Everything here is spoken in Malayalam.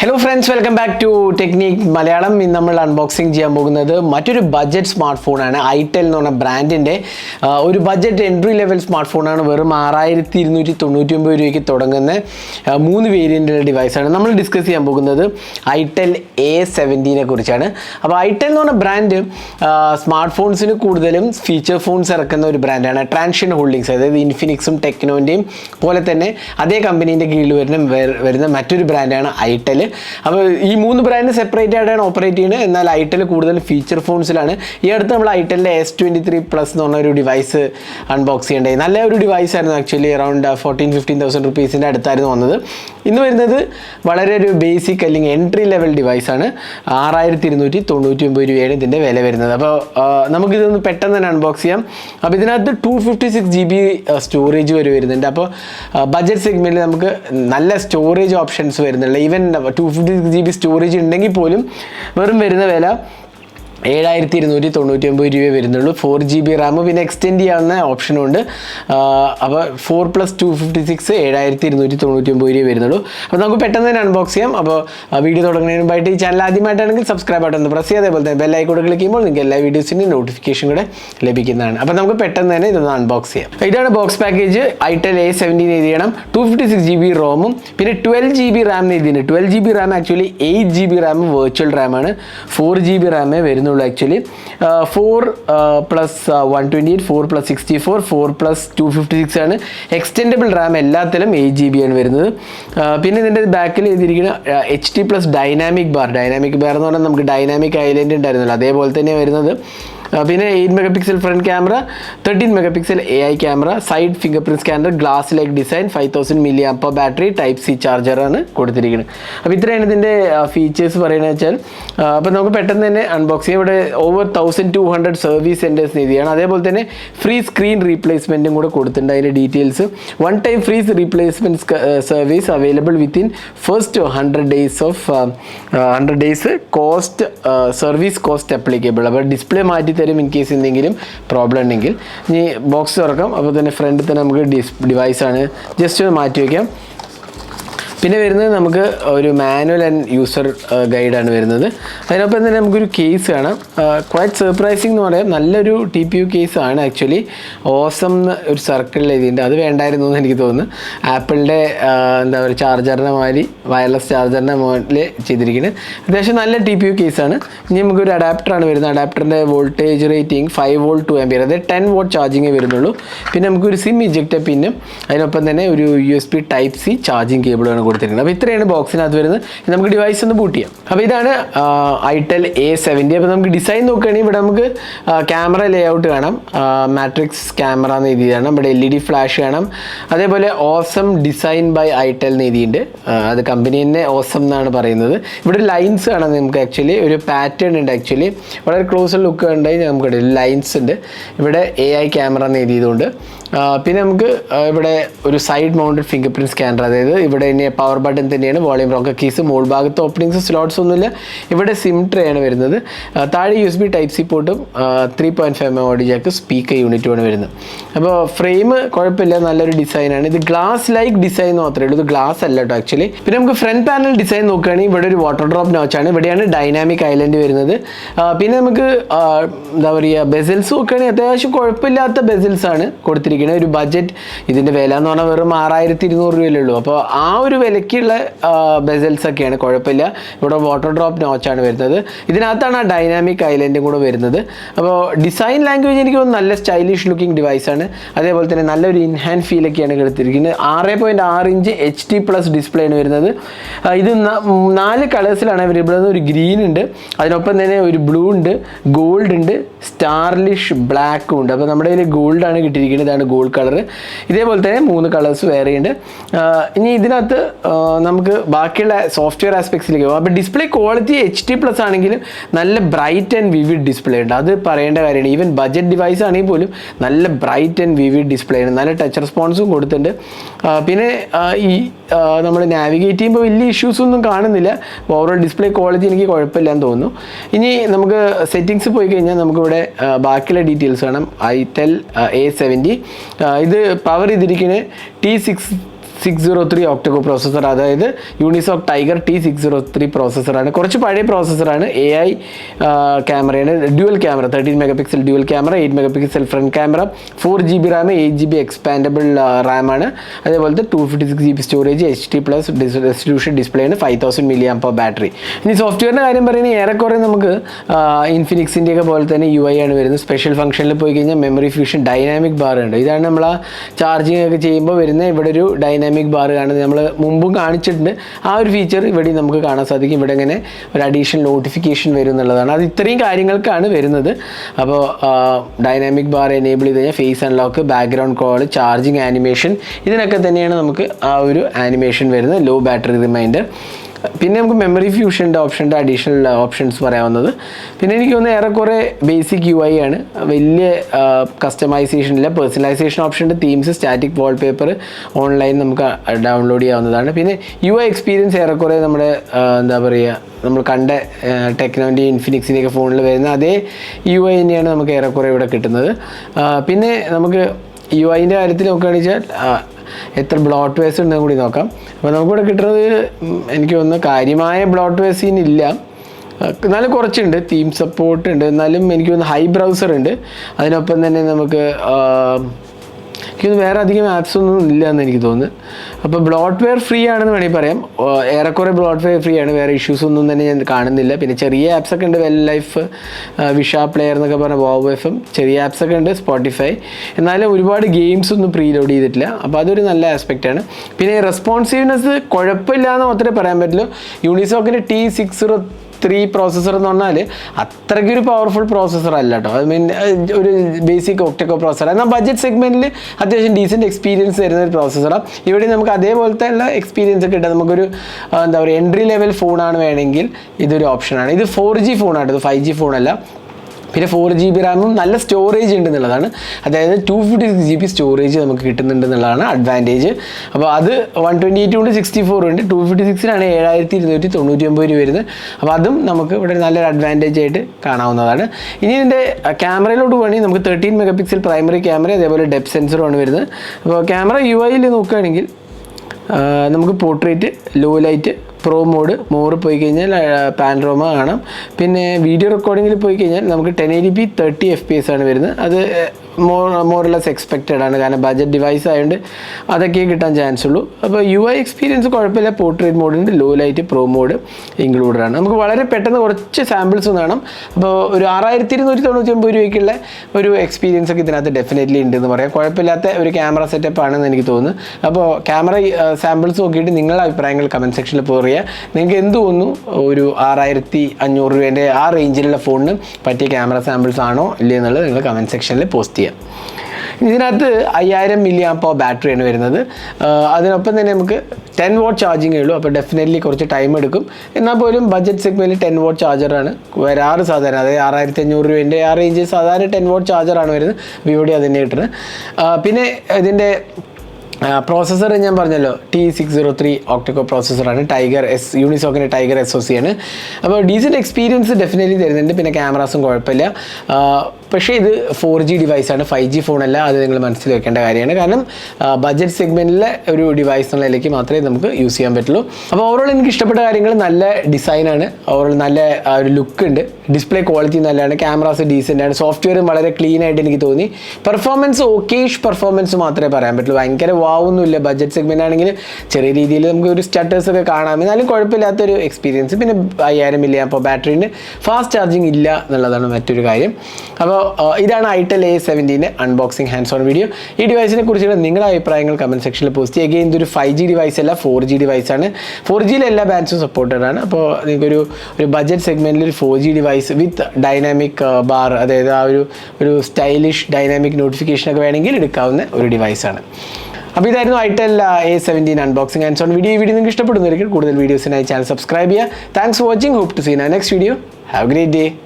Hello friends welcome back to technique Malayalam ഇന്ന് നമ്മൾ അൺബോക്സിങ് ചെയ്യാൻ പോകുന്നത് മറ്റൊരു ബഡ്ജറ്റ് സ്മാർട്ട് ഫോണാണ് ഐടെൽ എന്ന് പറഞ്ഞ ബ്രാൻഡിന്റെ ഒരു ബഡ്ജറ്റ് എൻട്രി ലെവൽ സ്മാർട്ട് ഫോണാണ് വെറും ആറായിരത്തി ഇരുന്നൂറ്റി തൊണ്ണൂറ്റി ഒമ്പത് രൂപയ്ക്ക് തുടങ്ങുന്ന മൂന്ന് വേരിയന്റുള്ള ഡിവൈസാണ് നമ്മൾ ഡിസ്കസ് ചെയ്യാൻ പോകുന്നത് ഐടെൽ എ സെവന്റീനെ കുറിച്ചാണ്. അപ്പോൾ ഐടെൽ എന്ന് പറഞ്ഞ ബ്രാൻഡ് സ്മാർട്ട് ഫോൺസിന് കൂടുതലും ഫീച്ചർ ഫോൺസ് ഇറക്കുന്ന ഒരു ബ്രാൻഡാണ് ട്രാൻഷൻ ഹോൾഡിങ്സ് അതായത് ഇൻഫിനിക്സും ടെക്നോന്റെയും പോലെ തന്നെ അതേ കമ്പനീന്റെ കീഴിൽ വരുന്ന വരുന്ന മറ്റൊരു ബ്രാൻഡാണ് ഐടെൽ അപ്പോൾ ഈ മൂന്ന് ബ്രാൻഡ് സെപ്പറേറ്റ് ആയിട്ടാണ് ഓപ്പറേറ്റ് ചെയ്യുന്നത്. എന്നാൽ ഐറ്റൽ കൂടുതൽ ഫീച്ചർ ഫോൺസിലാണ് ഈ അടുത്ത് നമ്മൾ ഐറ്റലിന്റെ എസ് ട്വന്റി ത്രീ പ്ലസ് എന്ന് പറഞ്ഞ ഒരു ഡിവൈസ് അൺബോക്സ് ചെയ്യേണ്ടത്. നല്ല ഒരു ഡിവൈസ് ആയിരുന്നു actually around fourteen fifteen thousand റുപ്പീസിന്റെ അടുത്തായിരുന്നു വന്നത്. ഇന്ന് വരുന്നത് വളരെ ഒരു ബേസിക് അല്ലെങ്കിൽ എൻട്രി ലെവൽ ഡിവൈസാണ് ആറായിരത്തി ഇരുന്നൂറ്റി തൊണ്ണൂറ്റി ഒമ്പത് രൂപയാണ് ഇതിന്റെ വില വരുന്നത്. അപ്പോൾ നമുക്കിതൊന്ന് പെട്ടെന്ന് തന്നെ അൺബോക്സ് ചെയ്യാം. അപ്പോൾ ഇതിനകത്ത് two fifty six G B storage വരെ വരുന്നുണ്ട്. അപ്പോൾ ബജറ്റ് സെഗ്മെന്റിൽ നമുക്ക് നല്ല സ്റ്റോറേജ് ഓപ്ഷൻസ് വരുന്നുണ്ട്. Even two fifty six G B storage ഉണ്ടെങ്കിൽ പോലും വെറും വരുന്ന വില ഏഴായിരത്തി ഇരുന്നൂറ്റി തൊണ്ണൂറ്റി ഒമ്പത് രൂപയെ വരുന്നുള്ളൂ. ഫോർ ജി ബി റാം പിന്നെ എക്സ്റ്റെൻഡ് ചെയ്യാവുന്ന ഓപ്ഷനുണ്ട് അപ്പോൾ four plus two fifty six ഏഴായിരത്തി ഇരുന്നൂറ്റി തൊണ്ണൂറ്റി ഒമ്പത് രൂപ വരുന്നുള്ളൂ. അപ്പോൾ നമുക്ക് പെട്ടെന്ന് തന്നെ അൺബോക്സ് ചെയ്യാം. അപ്പോൾ വീഡിയോ തുടങ്ങുന്നതിന് മുമ്പായിട്ട് ഈ ചാനൽ ആദ്യമായിട്ടാണെങ്കിൽ സബ്സ്ക്രൈബ് ഒന്ന് പ്രസ് ചെയ്യുക. അതേപോലെ തന്നെ ബെല്ലൈക്കോട് ക്ലിക്ക് ചെയ്യുമ്പോൾ നിങ്ങൾക്ക് എല്ലാ വീഡിയോസിന്റെയും നോട്ടിഫിക്കേഷൻ കൂടെ ലഭിക്കുന്നതാണ്. അപ്പോൾ നമുക്ക് പെട്ടെന്ന് തന്നെ ഇതൊന്ന് അൺബോക്സ് ചെയ്യാം. ഇതാണ് box package itel A seventeen എഴുതിയണം two fifty six G B റോമും പിന്നെ ട്വൽവ് ജി ബി റാം എഴുതിയിട്ടുണ്ട് twelve G B RAM actually eight G B RAM virtual റാമാണ് four G B റാമേ വരുന്നുള്ളൂ. Actually four plus one twenty eight four plus sixty four four plus two fifty six ആണ്. എക്സ്റ്റെൻഡബിൾ റാം എല്ലാത്തിലും എയ്റ്റ് ജി ബി ആണ് വരുന്നത്. പിന്നെ ഇതിന്റെ ബാക്കിൽ എഴുതിയിരിക്കുന്ന H T plus dynamic bar dynamic bar എന്ന് പറഞ്ഞാൽ നമുക്ക് ഡൈനാമിക് ഐലൻഡ് ഉണ്ടായിരുന്നല്ലോ. അതേപോലെ തന്നെ വരുന്നത്. പിന്നെ eight megapixel front camera thirteen megapixel A I camera side fingerprint scanner glass like design five thousand milliampere battery type C ചാർജറാണ് കൊടുത്തിരിക്കുന്നത്. അപ്പോൾ ഇത്രയാണ് ഇതിന്റെ ഫീച്ചേഴ്സ് പറയുന്നത് വെച്ചാൽ അപ്പോൾ നമുക്ക് പെട്ടെന്ന് തന്നെ അൺബോക്സ് ചെയ്യാം. ഇവിടെ over thousand two hundred service centres നിധിയാണ് അതേപോലെ തന്നെ ഫ്രീ സ്ക്രീൻ റീപ്ലേസ്മെന്റും കൂടെ കൊടുത്തിട്ടുണ്ട് അതിന്റെ details one time free replacement service available within first hundred days of hundred days cost service cost applicable അപ്പോൾ ഡിസ്പ്ലേ മാറ്റി തരും ഇൻ കേസ് എന്തെങ്കിലും പ്രോബ്ലം ഉണ്ടെങ്കിൽ. ഇനി ബോക്സ് തുറക്കാം. അപ്പോൾ തന്നെ ഫ്രണ്ടിൽ തന്നെ നമുക്ക് ഡിസ് ഡിവൈസാണ് ജസ്റ്റ് ഒന്ന് മാറ്റി വയ്ക്കാം പിന്നെ വരുന്നത് നമുക്ക് ഒരു മാനുവൽ ആൻഡ് യൂസർ ഗൈഡാണ് വരുന്നത്. അതിനൊപ്പം തന്നെ നമുക്കൊരു കേസ് കാണാം. ക്വൈറ്റ് സർപ്രൈസിങ് എന്ന് പറയാം. നല്ലൊരു ടി പി യു കേസ് ആണ് ആക്ച്വലി ഓസം ഒരു സർക്കിളിൽ എഴുതിയിട്ടുണ്ട്. അത് വേണ്ടായിരുന്നു എന്ന് എനിക്ക് തോന്നുന്നു. ആപ്പിളിന്റെ എന്താ പറയുക ചാർജറിനെ മാതിരി വയർലെസ് ചാർജറിനെ മോഡൽ ചെയ്തിരിക്കുന്നത്. അത്യാവശ്യം നല്ല ടി പി യു കേസാണ് ഇനി നമുക്കൊരു അഡാപ്റ്ററാണ് വരുന്നത്. അഡാപ്റ്ററിന്റെ voltage rating five volt two ampere അതായത് ടെൻ വോട്ട് ചാർജിങ്ങേ വരുന്നുള്ളൂ. പിന്നെ നമുക്കൊരു സിം ഇജക്റ്റ് പിന്നും അതിനൊപ്പം തന്നെ ഒരു U S B type C charging കേബിളാണ് കൊടുത്തിരിക്കുന്നത്. അപ്പോൾ ഇത്രയാണ് ബോക്സിനകത്ത് വരുന്നത്. നമുക്ക് ഡിവൈസ് ഒന്ന് ബൂട്ട് ചെയ്യാം. അപ്പോൾ ഇതാണ് ഐടെൽ എ സെവന്റി അപ്പോൾ നമുക്ക് ഡിസൈൻ നോക്കുകയാണെങ്കിൽ ഇവിടെ നമുക്ക് ക്യാമറ ലേ ഔട്ട് കാണാം. മാട്രിക്സ് ക്യാമറ എന്ന് എഴുതിയതാണ് ഇവിടെ എൽ ഇ ഡി ഫ്ലാഷ് കാണാം. അതേപോലെ ഓസം ഡിസൈൻ ബൈ ഐടെൽ എന്ന് എഴുതിയിട്ടുണ്ട്. അത് കമ്പനി തന്നെ ഓസം എന്നാണ് പറയുന്നത്. ഇവിടെ ലൈൻസ് കാണാം നമുക്ക് ആക്ച്വലി ഒരു പാറ്റേൺ ഉണ്ട് ആക്ച്വലി വളരെ ക്ലോസ് ലുക്ക് ഉണ്ടായി നമുക്ക് ലൈൻസ് ഉണ്ട്. ഇവിടെ എ ഐ ക്യാമറ എന്ന് എഴുതിയതുകൊണ്ട്. പിന്നെ നമുക്ക് ഇവിടെ ഒരു side mounted fingerprint scanner അതായത് ഇവിടെ ഇനി പവർ ബട്ടൺ തന്നെയാണ് വോളിയം റോക്കർ കീസ് മോൾ ഭാഗത്ത് ഓപ്പണിങ്സ് സ്ലോട്ട്സ് ഒന്നുമില്ല. ഇവിടെ സിം ട്രേ ആണ് വരുന്നത്. താഴെ U S B type C പോർട്ടും three point five M audio jack speaker യൂണിറ്റുമാണ് വരുന്നത്. അപ്പോൾ ഫ്രെയിം കുഴപ്പമില്ല നല്ലൊരു ഡിസൈനാണ് ഇത് ഗ്ലാസ് ലൈക്ക് ഡിസൈൻ മാത്രമേ ഉള്ളൂ. ഇത് ഗ്ലാസ് അല്ല കേട്ടോ ആക്ച്വലി പിന്നെ നമുക്ക് ഫ്രണ്ട് പാനൽ ഡിസൈൻ നോക്കുകയാണെങ്കിൽ ഇവിടെ ഒരു വാട്ടർ ഡ്രോപ്പ് നോച്ചാണ് ഇവിടെയാണ് ഡൈനാമിക് ഐലൻഡ് വരുന്നത്. പിന്നെ നമുക്ക് എന്താ പറയുക ബെസിൽസ് നോക്കുകയാണെങ്കിൽ അത്യാവശ്യം കുഴപ്പമില്ലാത്ത ബെസിൽസ് ആണ് കൊടുത്തിരിക്കുന്നത്. ഒരു ബഡ്ജറ്റ് ഇതിന്റെ വില എന്ന് പറഞ്ഞാൽ വെറും ആറായിരത്തി ഇരുന്നൂറ് രൂപയല്ലേ ഉള്ളൂ. അപ്പോൾ ആ ഒരു വിലയ്ക്കുള്ള ബെസൽസ് ഒക്കെയാണ്. കുഴപ്പമില്ല. ഇവിടെ വാട്ടർ ഡ്രോപ്പ് നോച്ചാണ് വരുന്നത്. ഇതിനകത്താണ് ആ ഡൈനാമിക് ഐലൻഡും കൂടെ വരുന്നത്. അപ്പോൾ ഡിസൈൻ ലാംഗ്വേജ് എനിക്ക് തോന്നുന്നു നല്ല സ്റ്റൈലിഷ് ലുക്കിംഗ് ഡിവൈസാണ് അതേപോലെ തന്നെ നല്ലൊരു ഇൻഹാൻഡ് ഫീലൊക്കെയാണ് എടുത്തിരിക്കുന്നത്. ആറ് പോയിന്റ് ആറ് inch H D plus display ആണ് വരുന്നത്. ഇത് നാല് കളേഴ്സിലാണ് അവൈലബിൾ ഒരു ഗ്രീൻ ഉണ്ട്. അതിനൊപ്പം തന്നെ ഒരു ബ്ലൂ ഉണ്ട് ഗോൾഡ് ഉണ്ട് സ്റ്റാർലിഷ് ബ്ലാക്കും ഉണ്ട്. അപ്പോൾ നമ്മുടെ കയ്യിൽ ഗോൾഡാണ് കിട്ടിയിരിക്കുന്നത്. ഇതാണ് ഗോൾഡ് കളർ ഇതേപോലെ തന്നെ മൂന്ന് കളേഴ്സ് വേറെയുണ്ട്. ഇനി ഇതിനകത്ത് നമുക്ക് ബാക്കിയുള്ള സോഫ്റ്റ്വെയർ ആസ്പെക്ട്സിലേക്ക് പോകും. അപ്പോൾ display quality H D plus ആണെങ്കിലും നല്ല ബ്രൈറ്റ് ആൻഡ് വിവിഡ് ഡിസ്പ്ലേ ഉണ്ട്. അത് പറയേണ്ട കാര്യമാണ്. ഈവൻ ബഡ്ജറ്റ് ഡിവൈസ് ആണെങ്കിൽ പോലും നല്ല ബ്രൈറ്റ് ആൻഡ് വിവിഡ് ഡിസ്പ്ലേ ആണ് നല്ല ടച്ച് റെസ്പോൺസും കൊടുത്തിട്ടുണ്ട്. പിന്നെ ഈ നമ്മൾ നാവിഗേറ്റ് ചെയ്യുമ്പോൾ വലിയ ഇഷ്യൂസ് ഒന്നും കാണുന്നില്ല. ഓവറോൾ ഡിസ്പ്ലേ ക്വാളിറ്റി എനിക്ക് കുഴപ്പമില്ലാന്ന് തോന്നുന്നു. ഇനി നമുക്ക് സെറ്റിങ്സ് പോയി കഴിഞ്ഞാൽ നമുക്കിവിടെ ബാക്കിയുള്ള ഡീറ്റെയിൽസ് കാണാം. ടെൽ എ സെവന്റി ഇത് പവർ ചെയ്തിരിക്കുന്നത് T six six zero three octa core processor അതായത് Unisoc Tiger T six zero three പ്രോസസ്സറാണ് കുറച്ച് പഴയ പ്രോസസ്സറാണ് എ ഐ ക്യാമറയാണ്. Dual camera thirteen mega pixel dual camera eight mega pixel front camera four G B RAM eight G B expandable റാമാണ് അതേപോലത്തെ two fifty six G B storage H D plus resolution display ആണ്. Five thousand milli ampere battery ഇനി സോഫ്റ്റ്വെയറിന്റെ കാര്യം പറയുന്നത് ഏറെക്കുറെ നമുക്ക് ഇൻഫിനിക്സിന്റെ ഒക്കെ പോലെ തന്നെ യു ഐ ആണ് വരുന്നത്. സ്പെഷ്യൽ ഫംഗ്ഷനിൽ പോയി കഴിഞ്ഞാൽ മെമ്മറി ഫ്യൂഷൻ ഡൈനാമിക് ബാർ ഉണ്ട്. ഇതാണ് നമ്മൾ ആ ചാർജിങ് ഒക്കെ ചെയ്യുമ്പോൾ വരുന്ന ഇവിടെ ഒരു ഡൈനാമിക് ബാർ കാണുന്നത് നമ്മൾ മുമ്പും കാണിച്ചിട്ടുണ്ട്. ആ ഒരു ഫീച്ചർ ഇവിടെ നമുക്ക് കാണാൻ സാധിക്കും. ഇവിടെ ഇങ്ങനെ ഒരു അഡീഷണൽ നോട്ടിഫിക്കേഷൻ വരും എന്നുള്ളതാണ്. അത് ഇത്രയും കാര്യങ്ങൾക്കാണ് വരുന്നത്. അപ്പോൾ ഡൈനാമിക് ബാർ എനേബിൾ ചെയ്ത് കഴിഞ്ഞാൽ face unlock background call charging animation ഇതിനൊക്കെ തന്നെയാണ് നമുക്ക് ആ ഒരു ആനിമേഷൻ വരുന്നത്. ലോ ബാറ്ററി റിമൈൻഡർ പിന്നെ നമുക്ക് മെമ്മറി ഫ്യൂഷന്റെ ഓപ്ഷന്റെ അഡീഷണൽ ഓപ്ഷൻസ് പറയാവുന്നത് പിന്നെ എനിക്ക് തോന്നുന്നത് ഏറെക്കുറെ ബേസിക് യു ഐ ആണ്. വലിയ കസ്റ്റമൈസേഷൻ ഇല്ല. പേഴ്സണലൈസേഷൻ ഓപ്ഷന്റെ തീംസ് സ്റ്റാറ്റിക് വാൾപേപ്പർ ഓൺലൈൻ നമുക്ക് ഡൗൺലോഡ് ചെയ്യാവുന്നതാണ്. പിന്നെ യു ഐ എക്സ്പീരിയൻസ് ഏറെക്കുറെ നമ്മുടെ എന്താ പറയുക നമ്മൾ കണ്ട ടെക്നോന്റെ ഇൻഫിനിക്സിന്റെയൊക്കെ ഫോണിൽ വരുന്ന അതേ യു ഐ തന്നെയാണ് നമുക്ക് ഏറെക്കുറെ ഇവിടെ കിട്ടുന്നത്. പിന്നെ നമുക്ക് യു ഐന്റെ കാര്യത്തിൽ നോക്കുകയാണെന്ന് വെച്ചാൽ എത്ര ബ്ലോട്ട് വേസ് ഉണ്ടെന്ന് കൂടി നോക്കാം. അപ്പോൾ നമുക്കിവിടെ കിട്ടുന്നത് എനിക്ക് തോന്നുന്നു കാര്യമായ ബ്ലോട്ട് വേസിന് ഇല്ല. അഹ് എന്നാലും കുറച്ചുണ്ട്. തീം സപ്പോർട്ട് ഉണ്ട്. എന്നാലും എനിക്ക് തോന്നുന്നു ഹൈ ബ്രൗസർ ഉണ്ട്. അതിനൊപ്പം തന്നെ നമുക്ക് ആഹ്, എനിക്ക് തോന്നുന്നു വേറെ അധികം ആപ്സ് ഒന്നും ഇല്ല എന്ന് എനിക്ക് തോന്നുന്നു. അപ്പോൾ ബ്ലോട്ട് വെയർ ഫ്രീ ആണെന്ന് വേണമെങ്കിൽ പറയാം. ഏറെക്കുറെ ബ്ലോട്ട് വെയർ ഫ്രീ ആണ്. വേറെ ഇഷ്യൂസ് ഒന്നും തന്നെ ഞാൻ കാണുന്നില്ല. പിന്നെ ചെറിയ ആപ്സ് ഒക്കെ ഉണ്ട്. വെൽ ലൈഫ് വിഷ പ്ലെയർ എന്നൊക്കെ പറഞ്ഞ വോവ് എഫ് എം ചെറിയ ആപ്സ് ഒക്കെ ഉണ്ട്. സ്പോട്ടിഫൈ എന്നാലും ഒരുപാട് ഗെയിംസ് ഒന്നും പ്രീ ലോഡ് ചെയ്തിട്ടില്ല. അപ്പോൾ അതൊരു നല്ല ആസ്പെക്റ്റ് ആണ്. പിന്നെ റെസ്പോൺസീവ്നെസ് കുഴപ്പമില്ല എന്ന് മാത്രമേ പറയാൻ പറ്റുള്ളൂ. യൂണിസോക്കിന്റെ ടി സിക്സ് ത്രീ പ്രോസസ്സർ എന്ന് പറഞ്ഞാൽ അത്രയ്ക്ക് ഒരു പവർഫുൾ പ്രോസസ്സർ അല്ല കേട്ടോ ഐ മീൻ ഒരു ബേസിക് ഒക്ടക്കോ പ്രോസസ്സർ എന്നാൽ ബഡ്ജറ്റ് സെഗ്മെന്റിൽ അത്യാവശ്യം ഡീസന്റ് എക്സ്പീരിയൻസ് തരുന്ന ഒരു പ്രോസസ്സറാണ് ഇവിടെ നമുക്ക് അതേപോലത്തെ ഉള്ള എക്സ്പീരിയൻസ് ഒക്കെ കിട്ടാം. നമുക്കൊരു എന്താ പറയുക എൻട്രി ലെവൽ ഫോണാണ് വേണമെങ്കിൽ ഇതൊരു ഓപ്ഷനാണ് ഇത് ഫോർ ജി ഫോണാണ് ഇത് ഫൈവ് ജി ഫോണല്ല പിന്നെ ഫോർ ജി ബി റാമും നല്ല സ്റ്റോറേജ് ഉണ്ട് എന്നുള്ളതാണ് അതായത് two fifty six G B storage നമുക്ക് കിട്ടുന്നുണ്ട് എന്നുള്ളതാണ് അഡ്വാന്റേജ് അപ്പോൾ അത് വൺ ട്വന്റി എയ്റ്റ് കൊണ്ട് സിക്സ്റ്റി ഫോർ ഉണ്ട്. ടു ഫിഫ്റ്റി സിക്സിനാണ് ഏഴായിരത്തി ഇരുന്നൂറ്റി തൊണ്ണൂറ്റി ഒമ്പത് രൂപ വരുന്നത്. അപ്പോൾ അതും നമുക്ക് ഇവിടെ നല്ലൊരു അഡ്വാന്റേജ് ആയിട്ട് കാണാവുന്നതാണ്. ഇനി ഇതിന്റെ ക്യാമറയിലോട്ട് പോകണമെങ്കിൽ നമുക്ക് thirteen mega pixel primary camera അതേപോലെ ഡെപ് സെൻസറുമാണ് വരുന്നത്. അപ്പോൾ ക്യാമറ യു ഐയിൽ നോക്കുകയാണെങ്കിൽ നമുക്ക് portrait low light pro mode more പോയി കഴിഞ്ഞാൽ പാൻറോമ കാണാം. പിന്നെ വീഡിയോ റെക്കോർഡിങ്ങിൽ പോയി കഴിഞ്ഞാൽ നമുക്ക് ten eighty P thirty F P S ആണ് വരുന്നത്. അത് മോർലെസ് എക്സ്പെക്റ്റഡ് ആണ്. കാരണം ബജറ്റ് ഡിവൈസ് ആയതുകൊണ്ട് അതൊക്കെ കിട്ടാൻ ചാൻസ് ഉള്ളൂ. അപ്പോൾ യു ഐ എക്സ്പീരിയൻസ് കുഴപ്പമില്ല. Portrait മോഡിന്റെ low light pro mode included ആണ്. നമുക്ക് വളരെ പെട്ടെന്ന് കുറച്ച് സാമ്പിൾസ് വേണം. അപ്പോൾ ഒരു ആറായിരത്തി ഇരുന്നൂറ്റി തൊണ്ണൂറ്റി ഒമ്പത് രൂപയ്ക്കുള്ള ഒരു എക്സ്പീരിയൻസ് ഒക്കെ ഇതിനകത്ത് ഡെഫിനറ്റ്ലി ഉണ്ട് എന്ന് പറയാം. കുഴപ്പമില്ലാത്ത ഒരു ക്യാമറ സെറ്റപ്പ് ആണെന്ന് എനിക്ക് തോന്നുന്നു. അപ്പോൾ ക്യാമറ സാമ്പിൾസ് നോക്കിയിട്ട് നിങ്ങളുടെ അഭിപ്രായങ്ങൾ കമന്റ് സെക്ഷനിൽ പറയുക. നിങ്ങൾക്ക് എന്ത് തോന്നുന്നു? ഒരു ആറായിരത്തി അഞ്ഞൂറ് രൂപേന്റെ ആ റേഞ്ചിലുള്ള ഫോണിന് പറ്റിയ ക്യാമറ സാമ്പിൾസ് ആണോ ഇല്ലയെന്നുള്ളത് നിങ്ങൾ കമന്റ് സെക്ഷനിൽ പോസ്റ്റ് ചെയ്യാം ഇതിനകത്ത് അയ്യായിരം മില്ലി ആംപോ ബാറ്ററിയാണ് വരുന്നത്. അതിനൊപ്പം തന്നെ നമുക്ക് ടെൻ വോട്ട് ചാർജിങ് ഉള്ളൂ. അപ്പോൾ ഡെഫിനറ്റ്ലി കുറച്ച് ടൈം എടുക്കും. എന്നാൽ പോലും ബഡ്ജറ്റ് സെഗ്മെന്റിൽ ടെൻ വോട്ട് ചാർജറാണ് വരാറ് സാധാരണ. അതായത് ആറായിരത്തി അഞ്ഞൂറ് രൂപേന്റെ ആ റേഞ്ച് സാധാരണ ടെൻ വോട്ട് ചാർജറാണ് വരുന്നത്. വിവിടെ അതിന്റെ കിട്ടുന്നത് പിന്നെ ഇതിന്റെ പ്രോസസ്സർ ഞാൻ പറഞ്ഞല്ലോ. T six zero three octa core പ്രോസസ്സറാണ് Tiger S യൂണിസോക്കിന്റെ ടൈഗർ എസ് ഒ സി ആണ്. അപ്പോൾ ഡീസന്റ് എക്സ്പീരിയൻസ് ഡെഫിനറ്റ്ലി തരുന്നുണ്ട്. പിന്നെ ക്യാമറാസും കുഴപ്പമില്ല. പക്ഷേ ഇത് ഫോർ ജി ഡിവൈസാണ് ഫൈവ് ജി ഫോണല്ല അത് നിങ്ങൾ മനസ്സിൽ വെക്കേണ്ട കാര്യമാണ്. കാരണം ബഡ്ജറ്റ് സെഗ്മെന്റിലെ ഒരു ഡിവൈസ് എന്നുള്ള നിലയ്ക്ക് മാത്രമേ നമുക്ക് യൂസ് ചെയ്യാൻ പറ്റുള്ളൂ. അപ്പോൾ ഓവറോൾ എനിക്ക് ഇഷ്ടപ്പെട്ട കാര്യങ്ങൾ നല്ല ഡിസൈനാണ് ഓവറോൾ നല്ല ഒരു ലുക്ക് ഉണ്ട്. ഡിസ്പ്ലേ ക്വാളിറ്റി നല്ലതാണ്. ക്യാമറാസ് ഡീസന്റ് ആണ്. സോഫ്റ്റ്വെയറും വളരെ ക്ലീൻ ആയിട്ട് എനിക്ക് തോന്നി. പെർഫോമൻസ് ഓക്കേഷ് പെർഫോമൻസ് മാത്രമേ പറയാൻ പറ്റുള്ളൂ. ഭയങ്കര വാവൊന്നുമില്ല ബഡ്ജറ്റ് സെഗ്മെന്റ് ആണെങ്കിൽ ചെറിയ രീതിയിൽ നമുക്ക് ഒരു സ്റ്റാറ്റസ് ഒക്കെ കാണാം. എന്നാലും കുഴപ്പമില്ലാത്തൊരു എക്സ്പീരിയൻസ് പിന്നെ അയ്യായിരം മില്ലി അപ്പോൾ ബാറ്ററിന് ഫാസ്റ്റ് ചാർജിങ് ഇല്ല എന്നുള്ളതാണ് മറ്റൊരു കാര്യം. അപ്പോൾ ഇതാണ് ഐട്ടൽ എ സെവന്റീന്റെ അൺബോക്സിംഗ് ഹാൻഡ്സ് ഓൺ വീഡിയോ ഈ ഡിവൈസിനെ കുറിച്ചുള്ള നിങ്ങളുടെ അഭിപ്രായങ്ങൾ കമന്റ് സെക്ഷനിൽ പോസ്റ്റ് ചെയ്യുക. ഇതൊരു ഫൈവ് ജി ഡിവൈസ് അല്ല ഫോർ ജി ആണ്. ഫോർ ജിയിൽ എല്ലാ ബാൻഡ്സും സപ്പോർട്ടഡ് ആണ്. അപ്പോൾ നിങ്ങൾക്കൊരു ഒരു ബഡ്ജറ്റ് സെഗ്മെന്റിൽ ഒരു four G device with dynamic bar അതായത് ആ ഒരു ഒരു സ്റ്റൈലിഷ് ഡൈനാമിക് നോട്ടിഫിക്കേഷൻ ഒക്കെ വേണമെങ്കിൽ എടുക്കാവുന്ന ഒരു ഡിവൈസാണ് അപ്പോൾ ഇതായിരുന്നു itel A seventeen unboxing hands on video ഈ വീഡിയോ നിങ്ങൾക്ക് ഇഷ്ടപ്പെടുന്നവർക്ക് കൂടുതൽ വീഡിയോസിനായി ചാനൽ സബ്സ്ക്രൈബ് ചെയ്യുക. Thanks for watching hope to see in next video have great day